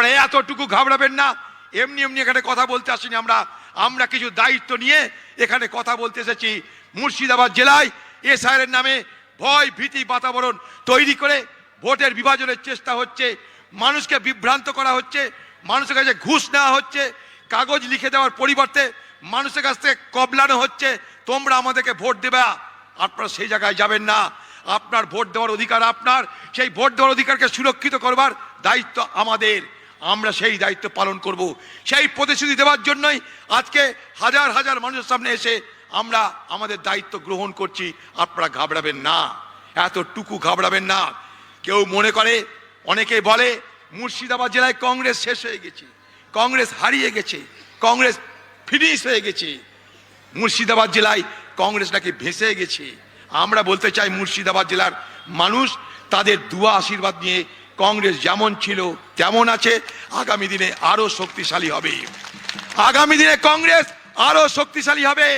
আপনারা এতটুকু ঘাবড়াবেন না। এমনি এমনি এখানে কথা বলতে আসিনি আমরা। আমরা কিছু দায়িত্ব নিয়ে এখানে কথা বলতে এসেছি। মুর্শিদাবাদ জেলায় এসআইয়ের নামে ভয়, ভীতি, বাতাবরণ তৈরি করে ভোটের বিভাজনের চেষ্টা হচ্ছে। মানুষকে বিভ্রান্ত করা হচ্ছে। মানুষের কাছে ঘুষ নেওয়া হচ্ছে। কাগজ লিখে দেওয়ার পরিবর্তে মানুষের কাছ থেকে কবলানো হচ্ছে। তোমরা আমাদেরকে ভোট দেবে। আপনারা সেই জায়গায় যাবেন না। আপনার ভোট দেওয়ার অধিকার আপনার। সেই ভোট দেওয়ার অধিকারকে সুরক্ষিত করবার দায়িত্ব আমাদের। আমরা সেই দায়িত্ব পালন করব। সেই প্রতিশ্রুতি দেওয়ার জন্যই আজকে হাজার হাজার মানুষের সামনে এসে আমরা আমাদের দায়িত্ব গ্রহণ করছি। আপনারা ঘাবড়াবেন না। এতটুকু ঘাবড়াবেন না। কেউ মনে করে, অনেকে বলে, মুর্শিদাবাদ জেলায় কংগ্রেস শেষ হয়ে গেছে, কংগ্রেস হারিয়ে গেছে, কংগ্রেস ফিনিশ হয়ে গেছে। মুর্শিদাবাদ জেলায় কংগ্রেস নাকি ভেসে গেছে? আমরা বলতে চাই, মুর্শিদাবাদ জেলার মানুষ তাদের দুয়া আশীর্বাদ নিয়ে কংগ্রেস যেমন ছিল, তেমন আছে। আগামী দিনে আরও শক্তিশালী হবে। আগামী দিনে কংগ্রেস আরও শক্তিশালী হবে।